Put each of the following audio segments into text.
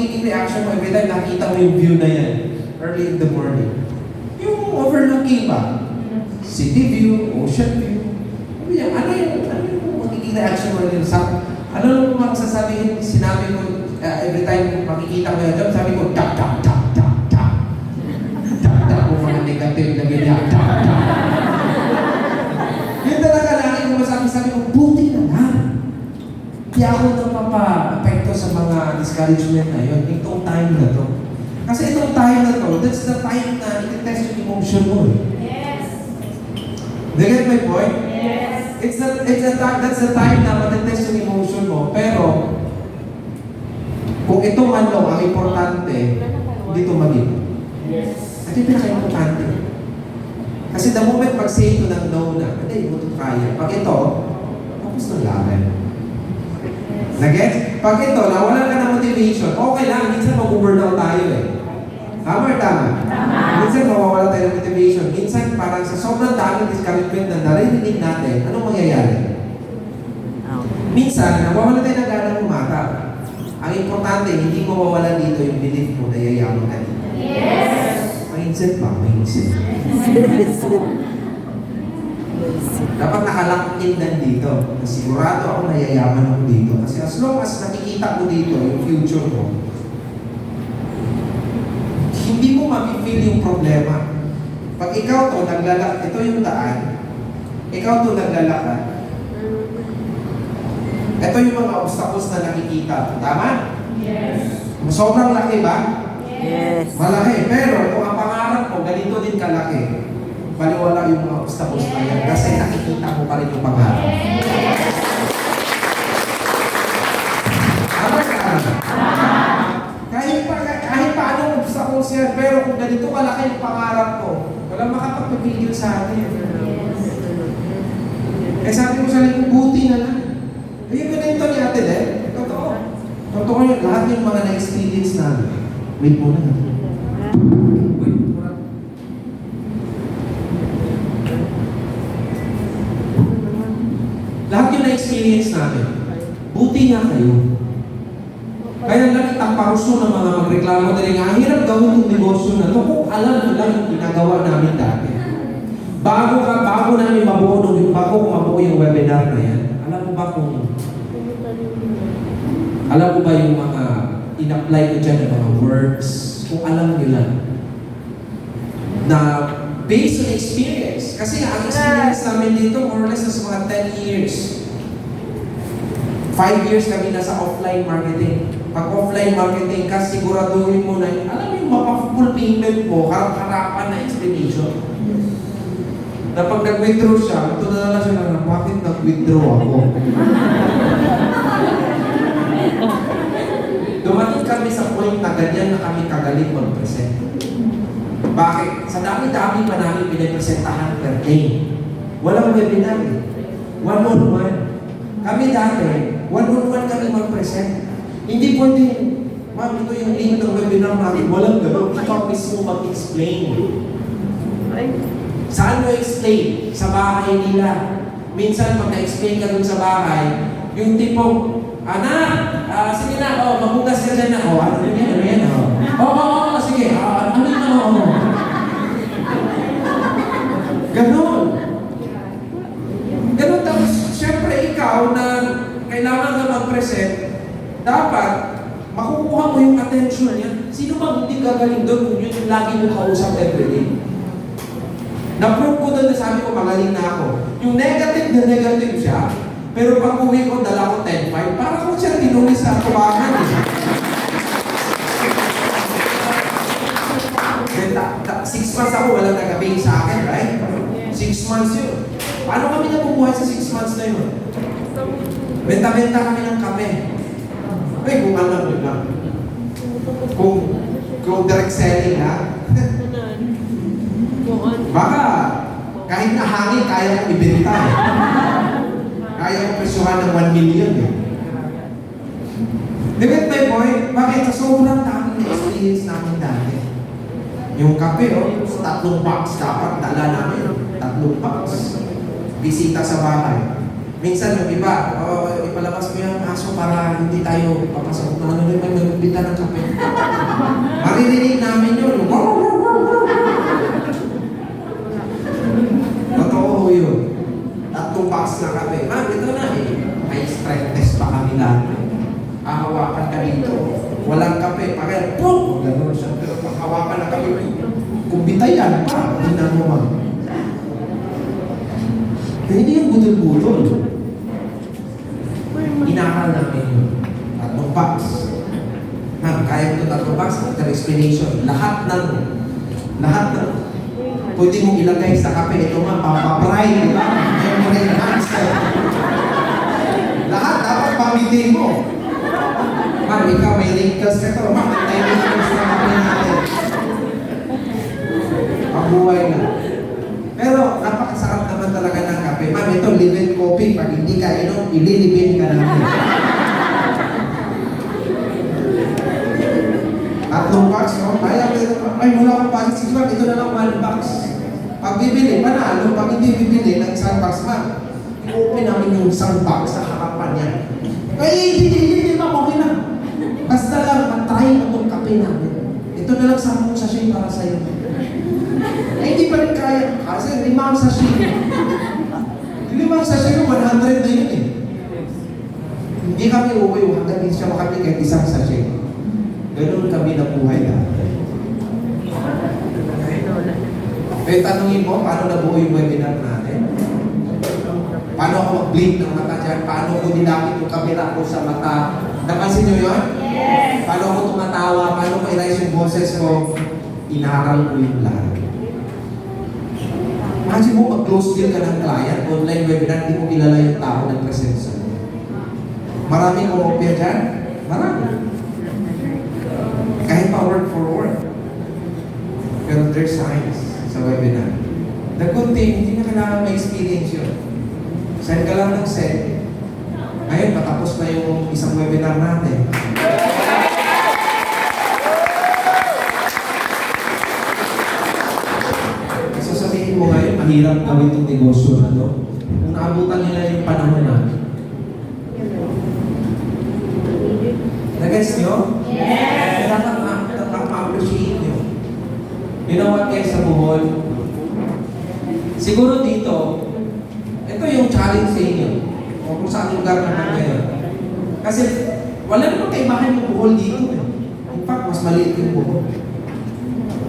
magiging reaction mo every time nakita mo yung view na yan early in the morning? Yung overlooking ba? City view, ocean view. Ano yung, ano yung, ano yung magiging reaction mo yun? Sa, ano yung mga sinabi ko uh, every time makikita ko doon, sabi ko, tak, tak, tak, tak, tak. Tak, tak, kung mga negative na ganyan, tak, tak. Yun talaga lagi ko masabi, sabi ko, buti na lang. Di ako napapa-apekto sa mga discouragement na yun, itong time na to. Kasi itong time na to, that's the time na i-test yung emotion mo. eh. Yes. Do you get my point? Yes. It's the, it's the time, that's the time na matitest yung emotion mo. Pero, kung ito man lang ang importante, hindi ito maging. Yes. Ito yung pinaka-importante. Kasi the moment mag-say ito ng no na, hindi mo ito kaya. Pag ito, tapos na laban. Nag-get? Pag ito, nawalan ka ng motivation, okay lang, minsan mag-burnout tayo eh. Tama or tama? Minsan mawawala tayo ng motivation. Minsan parang sa sobrang daming discouragement na narinig natin, anong mangyayari? Minsan, nawawala tayo ng gana umata. Ang importante, hindi mawawala dito yung belief mo na yayaman ka dito. Yes. Mindset ba? Mindset. Dapat nakalakit din dito. Sigurado ako na yayaman ako dito. Kasi as long as nakikita mo dito yung future mo, hindi mo ma-feel yung problema. Pag ikaw to, naglalak, ito yung daan, ikaw to naglalakad, ito yung mga obstacles na nakikita. Tama? Yes. Sobrang laki ba? Yes. Malaki. Pero kung ang pangarap mo, ganito din kalaki, baliwala yung mga obstacles na yan kasi nakikita mo pa rin yung pangarap. Tama ka? Kahit pa, kahit pa anong obstacles yan, pero kung ganito kalaki yung pangarap mo, walang makapagpipigil sa atin. Eh sabi ko sa likong buti na lang. Eh yung ganito ni ate eh, totoo. Totoo yun, lahat yung mga na-experience namin. Wait muna. Wait muna. Lahat yung na-experience namin. Buti nga kayo. Kaya lang ang paruso ng mga magreklamo na rin, ang hirap gawin itong negosyo na to kung alam nyo lang yung ginagawa namin dati. Bago ka, bago namin mabuo, bago ko mabuo yung webinar na yan, alam mo ba kung, alam mo ba yung mga in-apply ko dyan ng mga words, kung alam lang, na based on experience, kasi ang experience namin dito, more or less, sa mga 10 years. 5 years kami nasa offline marketing. Pag offline marketing ka, siguraduhin mo na alam mo yung mapa-full payment mo, harap-harapan na explanation. Na pag nag-withdraw siya, matulala siya na, bakit nag-withdraw ako? Dumating kami sa point na ganyan na kami kagaling mag-present. Bakit? Sa dami-dami pa namin pinapresentahan per day. Walang webinar eh. One-on-one. Kami dati, one-on-one kami mag-present. Hindi pwede, ma'am, ito yung link ng webinar natin. Walang gano'n. Ikaw mismo mag-explain. Saan mo explain? Sa bahay nila. Minsan, pag na-explain ka dun sa bahay, yung tipong, Anak, ah, sige na, oh, maghugas ka dyan na. Oh, ano yan, ano yan, oh. Oo, oo, oo, sige, ah, ano yun, oh, oh. Ganon. Ganon, tapos, syempre, ikaw na kailangan ka mag-present, dapat, makukuha mo yung attention niya. Sino bang hindi gagaling doon kung yun yung lagi mo kausap everyday? Na-prove ko doon na sabi ko, magaling na ako. Yung negative na negative siya, pero pag uwi ko, dala ko 10-5, para ko siya tinulis sa tubangan eh. Six months ako, walang nagabing sa akin, right? Six months yun. Paano kami nabubuhay sa six months na yun? Benta-benta kami ng kape. Ay, kung alam mo lang. Kung, kung direct selling ha, baka kahit na hangin, kaya kong ibenta eh. Kaya kong presyuhan ng 1 million eh. Di get my point? Bakit? Sa sobrang daming experience namin dati. Yung kape, oh, tatlong box dapat dala namin. Tatlong box. Bisita sa bahay. Minsan yung iba, oh, ipalabas mo yung aso para hindi tayo papasok na ano naman nagbita ng kape. Maririnig namin yun. Totoo yun. Tatlong box na kape. Ma'am, ito na eh. May strength test pa kami lahat. Hahawakan ka dito. Walang kape. Pakaya, boom! Ganun siya. Pero pag hawakan na kape, kung bitayan pa, hindi na mo ma'am. Hindi yung budol-budol. Inakal namin yun. Tatlong box. Ma'am, kaya mo tatlong box. After explanation, lahat ng lahat ng pwede mong ilagay sa kape. Ito nga, papapry, di ba? Memory enhancer. Lahat dapat pamitin mo. Ma'am, ikaw may wrinkles ka to. Ma'am, may wrinkles na kape natin. Mabuhay na. Pero napakasarap naman talaga ng kape. Ma'am, ito live coffee. Pag hindi ka inom, ililibin ka namin. Tatlong box, no? Kaya, ay, wala akong budget. Sige, ma'am, ito na lang one box. Pag bibili, panalo. Pag hindi bibili ng isang box, ma'am, i-open namin yung isang box sa harapan niya. Ay, hindi, hindi, hindi, ma'am, okay na. Basta lang, matry mo itong kape namin. Ito na lang sa mong sachet para sa'yo. Ay, hindi pa rin kaya. Kasi limang sachet. Limang sachet ko, 100 na eh. Hindi kami uuwi hanggang hindi siya makabili kahit isang sachet. Ganun kami na buhay dati. Eh, tanungin mo, paano nabuo yung webinar natin? Paano ako mag-blink ng mata dyan? Paano ko dinapit yung camera ko sa mata? Napansin nyo yun? Yes. Paano ako tumatawa? Paano ko i-rise yung boses ko? Inaral ko yung lahat. Imagine mo, mag-close deal ka ng client, online webinar, di mo kilala yung tao ng present sa'yo. Maraming kumopya dyan? Marami. Kahit pa word for word. Pero there's science sa webinar. The thing, hindi na kailangan ma-experience yun. Send ka lang ng send. Ngayon, patapos na yung isang webinar natin. So sabihin mo ngayon, mahirap gawin itong negosyo na to. Kung naabutan nila yung panahon na. Nag-gets nyo? Yes. Dapat ma-appreciate nyo. You know what guys sa buhol? Siguro dito, ito yung challenge sa inyo. O kung saan lugar naman kayo. Kasi wala namang kaibahan yung buhol dito. Eh. In fact, mas maliit yung buhol.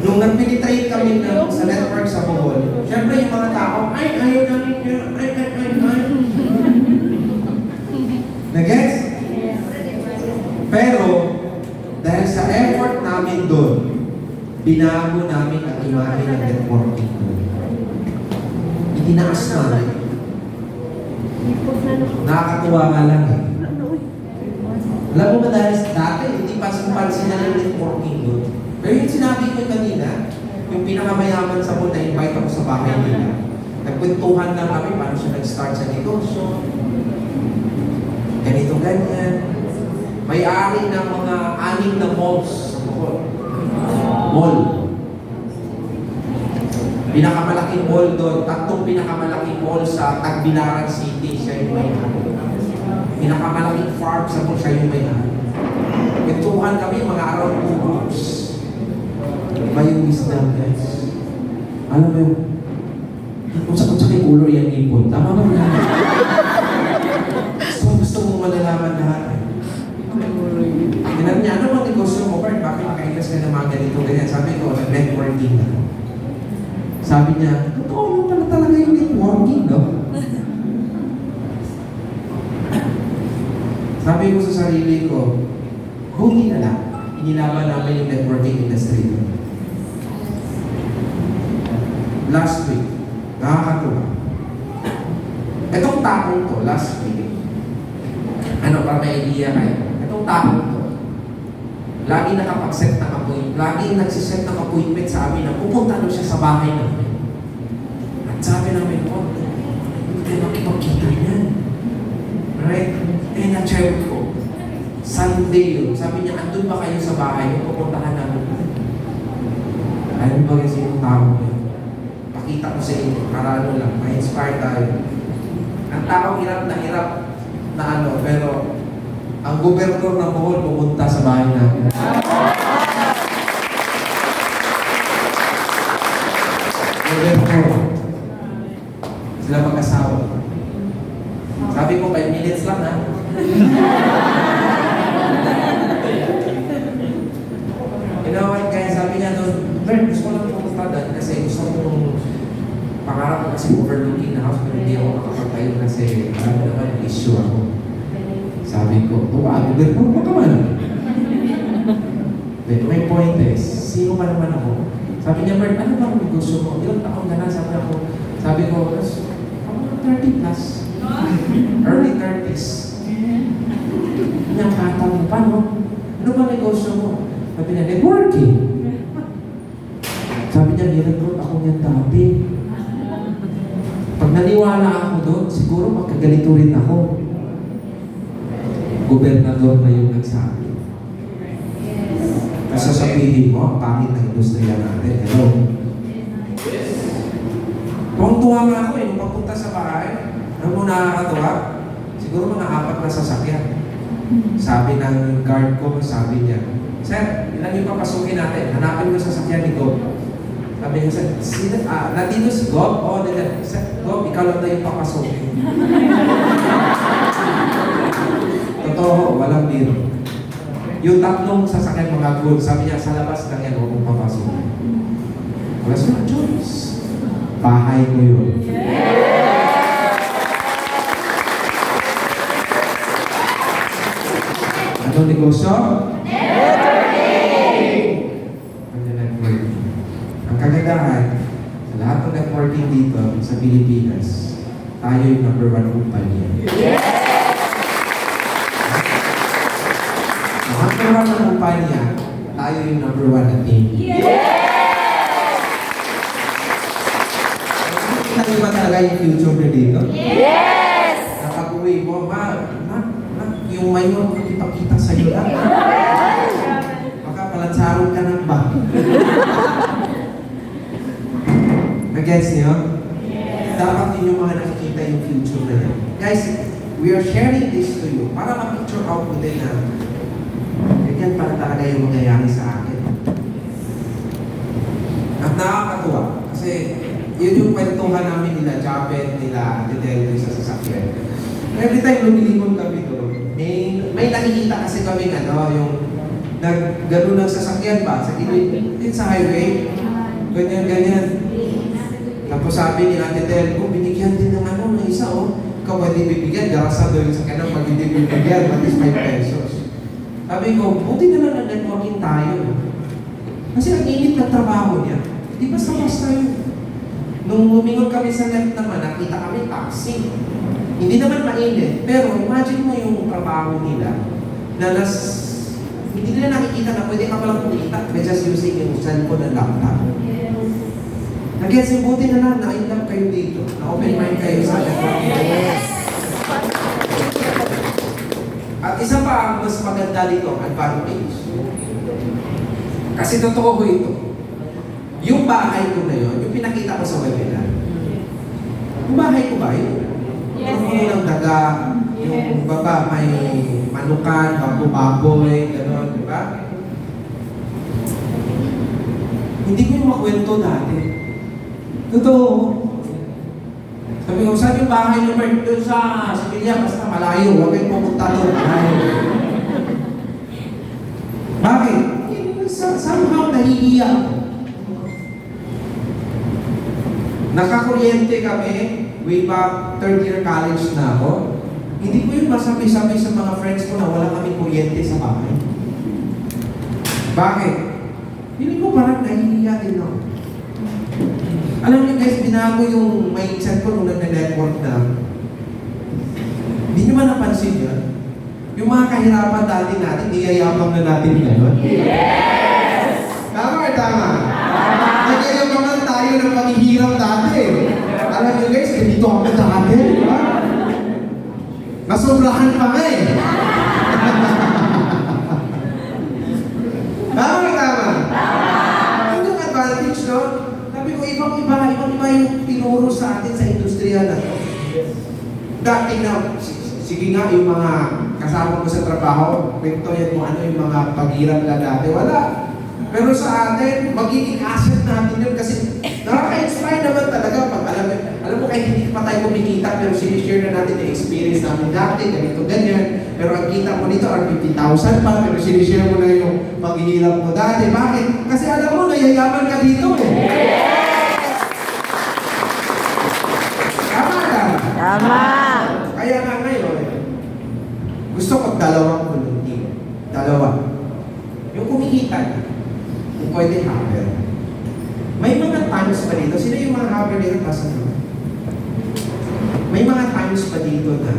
Nung nag-penetrate kami ng, sa network sa buhol, syempre yung mga tao, ay, ayaw namin yun, ay, ay, ay, ay. Nag-gets? Pero, dahil sa effort namin doon, binago namin ang imahe ng networking doon. Itinaas namin. Nakakatuwa nga lang eh. Alam mo ba dahil dati, hindi pa pansin na yung networking doon. Pero yung sinabi ko kanina, yung pinakamayaman sa mall, na-invite ako sa bahay nila. Nagkwentuhan lang kami paano siya nag-start sa negosyo. Ganito, ganyan. May-ari ng mga anim na malls. Mall. Pinakamalaking mall doon, tatlong pinakamalaking mall sa Tagbilaran City, siya yung may-ari. Pinakamalaking farm sa mall, siya yung may-ari. Kwentuhan kami, mga around two groups. Iba wisdom, guys. Alam mo yung, kung sa kung sa color yung ipon, tama ba na? gusto, gusto mo malalaman lahat. Tinanong niya, ano bang negosyo mo, Bert? Nakailas ka ng mga ganito, ganyan? Sabi ko, networking na. Sabi niya, totoo mo pala talaga yung networking, no? Sabi ko sa sarili ko, buti na lang, inilaban namin yung networking industry. Last week, nakakatuwa. Itong taong to, last week, ano para may idea kayo? Itong taong to, lagi nakapag-set ng appointment, lagi nagsiset ng appointment sa amin na pupunta daw siya sa bahay namin. At sabi namin, oh, hindi tayo makipagkita niyan. Right? Eh, na-check ko. Sunday yun. Sabi niya, andun ba kayo sa bahay? Pupuntahan namin. Alam ba kasi yung tao yun? Pakita ko sa inyo, para ano lang, ma-inspire tayo. Ang tao hirap na hirap na ano, pero ang gobernador ng Bohol pumunta sa bahay namin. Ko, 5 minutes lang ha. What, kaya sabi niya doon, Bert, gusto ko lang pumunta doon kasi gusto kong pangarap ko kasi overlooking na house pero hindi ako makapagtayo kasi alam mo naman, issue ako. Sabi ko, tuwa, gobernador pa ka man. Then, my point is, sino pa naman ako? Sabi niya, Bert, ano bang negosyo mo? Ilang taon ka na? Sabi ako, sabi ko, "Mas, ako mga 30 plus. Early 30s. Yung bata mo pa, no? Ano ba negosyo mo? Sabi niya, networking. Sabi niya, nirecruit ako niyan dati. Pag naniwala ako doon, siguro magkagalito rin ako. Gobernador na yung nagsabi. Kasi sasabihin mo, ang pangit ng industriya natin. Hello? Tuwang-tuwa nga ako eh, nung pagpunta sa bahay, ano mo nakakatuwa? Siguro mga apat na sasakyan. Sabi ng guard ko, sabi niya, Sir, ilan yung papasukin natin? Hanapin mo sa sasakyan ni Gob. Sabi niya, Sir, ah, nandito si Gob? Oo, nandito. Sir, Gob, ikaw lang na yung papasukin. Totoo, walang biro. Yung tatlong sasakyan mga gold, sabi niya, sa labas lang yan, huwag mong papasukin. Wala silang choice. Bahay ko yun. Anong negosyo? Ano networking? Ang kagandahan, sa lahat ng networking dito sa Pilipinas, tayo yung number one kumpanya. Sa number one na kumpanya, tayo yung number one na team. Kita niyo ba talaga yung future nyo dito? Kapag uwi mo, ma, ma, ma, yung mayor makikipagkita sa iyo lang. Baka palansaron ka ng ba? Nag-gets niyo? Dapat ninyo mga nakikita yung future na yan. Guys, we are sharing this to you para ma-picture out mo din na ganyan para talaga yung mangyayari sa akin. At nakakatuwa kasi yun yung kwentuhan namin nila Japet, nila Dedel sa sasakyan. Every time lumilingon kami doon, may, may nakikita kasi kami ano, yung nag gano'n ng sasakyan ba sa gilid, din sa highway, ganyan ganyan. Tapos sabi ni Ate Del, oh, binigyan din ng ano, ng isa oh. Ikaw di bibigyan? Garasa doon sa kanang pag hindi bibigyan, at least 5 pesos. Sabi ko, buti na lang nag-networking tayo. Kasi ang init ng trabaho niya. Di ba sa basta yun? Nung lumingon kami sa net naman, nakita kami taxi. Hindi naman mainit, pero imagine mo yung trabaho nila na nas, hindi nila nakikita na pwede ka palang kumita by just using yung cellphone and laptop. Nag-gets yung buti na lang, na-in kayo dito. Na-open mind kayo sa networking. At isa pa ang mas maganda dito, advantage. Kasi totoo ko ito. Yung bahay ko na yun, yung pinakita ko sa webinar, yung bahay ko ba yun? Yes. Yung ng daga, yung baba may manukan, baboy, gano'n, di ba? Hindi ko yung makwento dati. Totoo. Sabi ko, saan yung bahay ni Bert? Doon sa Sevilla, basta malayo. Huwag kayong pumunta doon. Bakit? Eh, Somehow nahihiya ako. Nakakuryente kami way back third year college na ako. Hindi ko yung masabi-sabi sa mga friends ko na wala kami kuryente sa bahay. Bakit? Hindi ko parang nahihiya din ako. Alam niyo guys, binago yung mindset ko nung nag-network na. Hindi niyo ba napansin yun? Yung mga kahirapan dati natin, niyayabang na natin ngayon. Yes! Tama or tama? Nagyayabangan tayo ng paghihirap dati. Alam niyo guys, ganito ako dati, di ba? Nasobrahan pa nga eh. Tama or tama? Yun yung advantage, no? Sabi ko, ibang iba, ibang iba yung tinuro sa atin sa industriya na to. dati na, sige nga, yung mga kasama ko sa trabaho, kwento yan kung ano yung mga paghirap na dati. Wala. Pero sa atin, magiging asset natin yun kasi nakaka-inspire naman talaga pag alam mo, alam mo kahit hindi pa tayo kumikita pero sinishare na natin yung experience namin dati, ganito, ganyan. Pero ang kita mo nito are 50,000 pa pero sinishare mo na yung paghihirap mo dati. Bakit? Kasi alam mo, nayayaman ka dito eh. Tama ka. Tama. Kaya nga ngayon, gusto ko dalawang volunteer. Dalawa. Yung kumikita na, kung pwede haber. May mga times pa dito, sino yung mga haber dito pa sa ano? May mga times pa dito na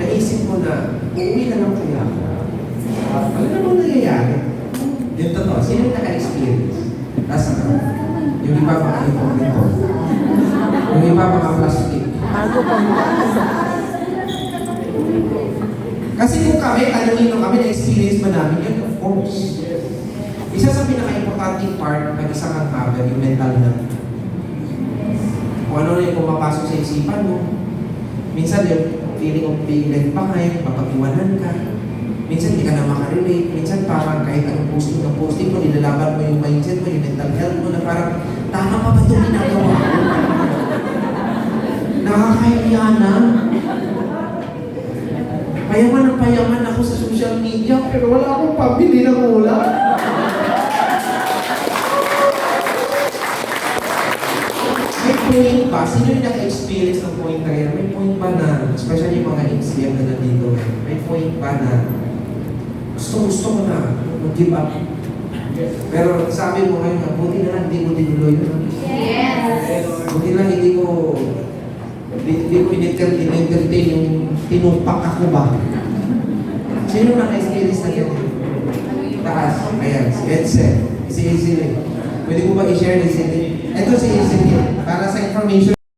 naisip mo na, uuwi na lang kaya ako. Ano naman nangyayari? Yung totoo, sino yung naka-experience? Nasa ano? Yung iba mga ipokrito. Yung iba mga plastic. Bago pa mo. Kasi kung kami, tanungin nyo kami, na-experience ba namin yun? Of course. Isa sa pinaka-importanting part ng isang uncover, yung mental health. Kung ano na yung pumapasok sa isipan mo. Minsan yung feeling of being left behind, mapag-iwanan ka. Minsan hindi ka na makarelate. Minsan parang kahit anong posting ng posting mo, nilalaban mo yung mindset mo, yung mental health mo, na parang, tama pa ba ito ginagawa ko? Nakakahiya na. Payaman ang payaman ako sa social media, pero wala akong pambili ng ulam. May point ba? Sino yung naka-experience ng point na yan? May point ba na, especially yung mga HCM na nandito, may point ba na gusto gusto ko na mag-give up? Pero sabi mo ngayon, buti na lang hindi ko tinuloy yun. Yes. Buti lang hindi ko hindi, ko in-enter- in-entertain yung tinumpak ako ba? Sino naka-experience na ganyan? Taas. Ayan, si Edson. Si Ezelie. Pwede ko ba i-share Ezelie? Ito si Ezelie. Para sa information